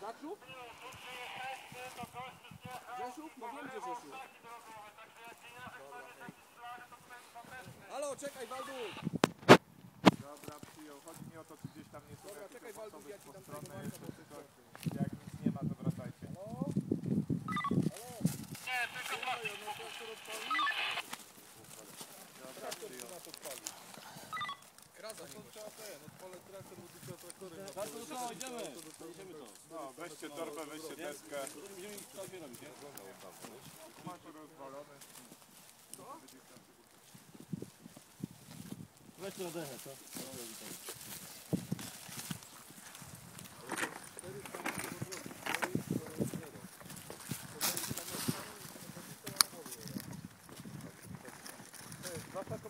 Zaczub? Rzeszów? No wiem, że Rzeszów. Halo, czekaj, Waldu! Dobra, przyjął. Chodzi mi o to, czy gdzieś tam nie są Dobra, jakieś czekaj, Waldu, ja ci po tam stronę jeszcze, coś. Jak nic nie ma, to wracajcie. Halo? Halo? Dobra, ten, odpalę traktor, bo tylko traktory. Tak, to co, idziemy. Idziemy. No, weźcie torbę, weźcie deskę. Będziemy to zbierać, nie? Masz rozwalone. Co? Weź na dechę, co? Wasza to